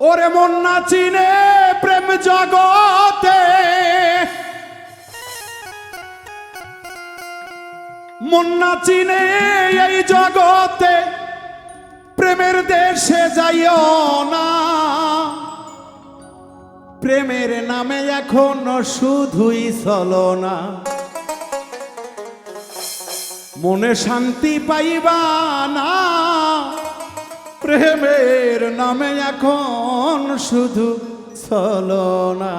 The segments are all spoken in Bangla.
ওরে মন না চিনে প্রেম জগতে। মন না চিনে এই জগতে, প্রেমের দেশে যাইও না। প্রেমের নামে এখন শুধুই চলো না মনে শান্তি পাইবা না। প্রেমের নামে এখন শুধু চলো না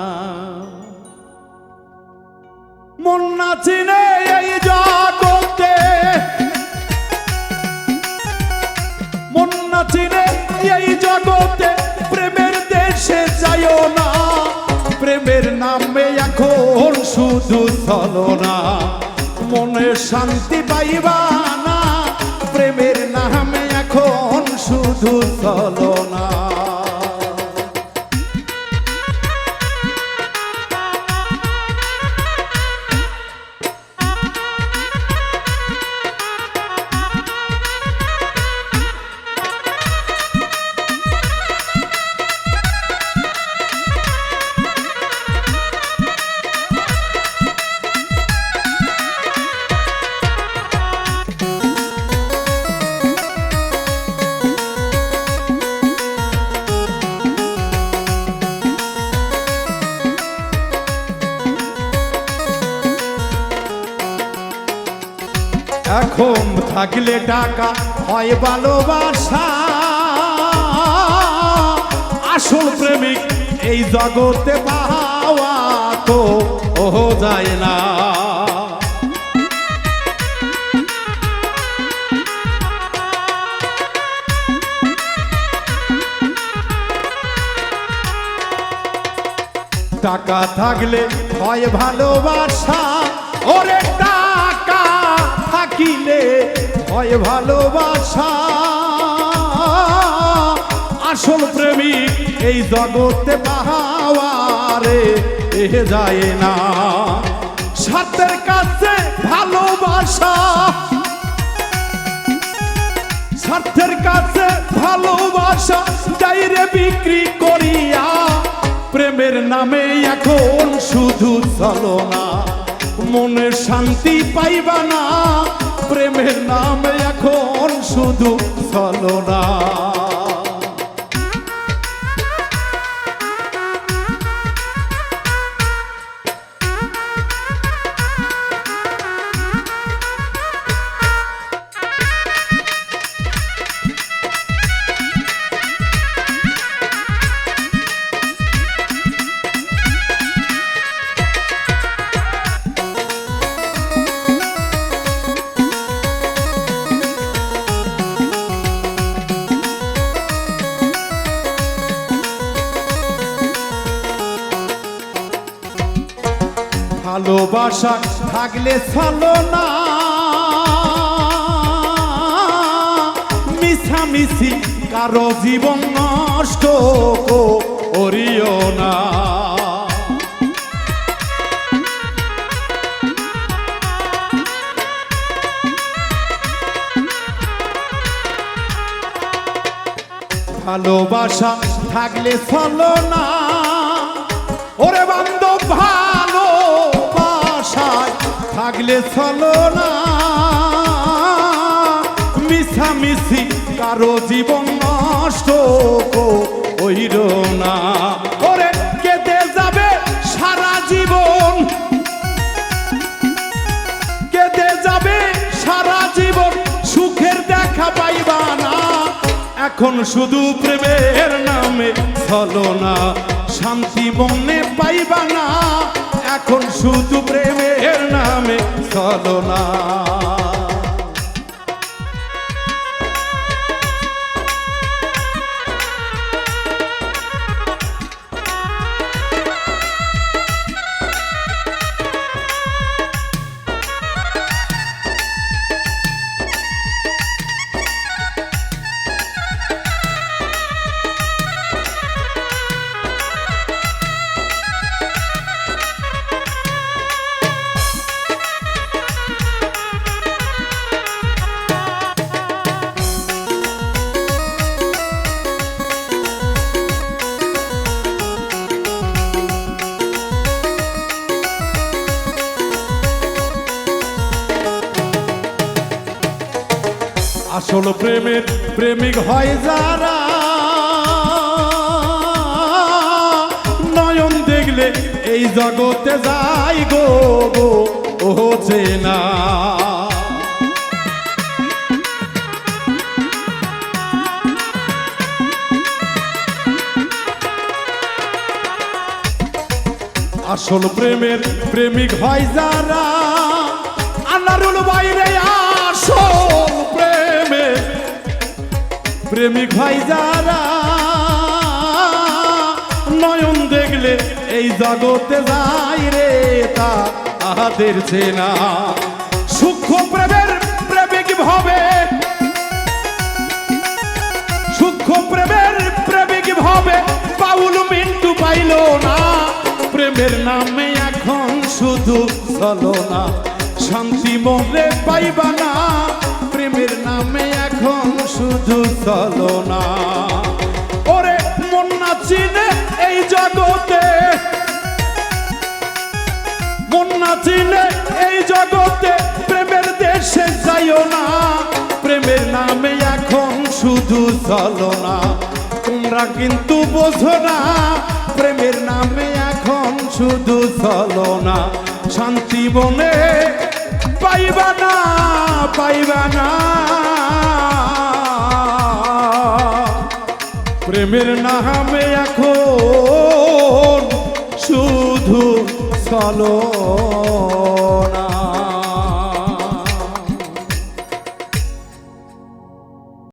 মন না চিনে এই জগতে। মন না চিনে এই জগতে প্রেমের দেশে যাইও না। প্রেমের নামে এখন শুধু চলো না মনে শান্তি পাইবা না, প্রেমের নামে এখন শুধু চলো এখন থাকলে টাকা হয় ভালোবাসা। আসল প্রেমিক এই জগতে পাওয়া তো ও যায় না। টাকা থাকলে হয় ভালোবাসা। ওরে থাকিলে হয় ভালোবাসা। আসল প্রেমিক এই জগতে পাহাওয়ারে, এ যায় না। সাথের কাছে ভালোবাসা। স্বার্থের কাছে ভালোবাসা ডাইরে বিক্রি করিয়া, প্রেমের নামে এখন শুধু চলো না। মনে শান্তি পাইবা না। প্রেমের নাম এখন শুধু চলো না ভালোবাসা থাকলে চলো না। মিছামিছি কারও জীবন নষ্ট করিও না। ভালোবাসা থাকলে চলো না। ওরে বান্ধব থাকলে চলো না। মিছামিছি কারও জীবন নষ্ট হইল না। ওরে কেটে যাবে সারা জীবন। কেটে যাবে সারা জীবন, সুখের দেখা পাইবা না। এখন শুধু প্রেমের নামে চলো না। শান্তি মনে পাইবা না। এখন শুধু প্রেমের নামে চলো আসল প্রেমের প্রেমিক হয় যারা। নয়ন দেখলে এই জগতে যাই গো গো, ও চেনা আসল প্রেমের প্রেমিক হয় যারা। আনারুল বাইরে প্রেমিক হয় যারা, নয়ন দেখলে এই জগতে যাই রে তা আহাদের চেনা। সূক্ষ্ম প্রেমের প্রেমিক ভাবে, সূক্ষ্ম প্রেমের প্রেমিক ভাবে বাউল মিন্টু পাইল না। প্রেমের নামে এখন শুধু চলো না, শান্তি মনে পাইবা না। প্রেমের নামে এখন শুধু চলো না ওরে, মন চিনে এই জগতে। মন চিনে এই জগতে প্রেমের দেশে যাইও না। প্রেমের নামে এখন শুধু চলো না তোমরা কিন্তু বোঝো না, প্রেমের নামে এখন শুধু চলো না শান্তি বনে পাইবা না পাইবা না। প্রেমের নামে এখন শুধু চলো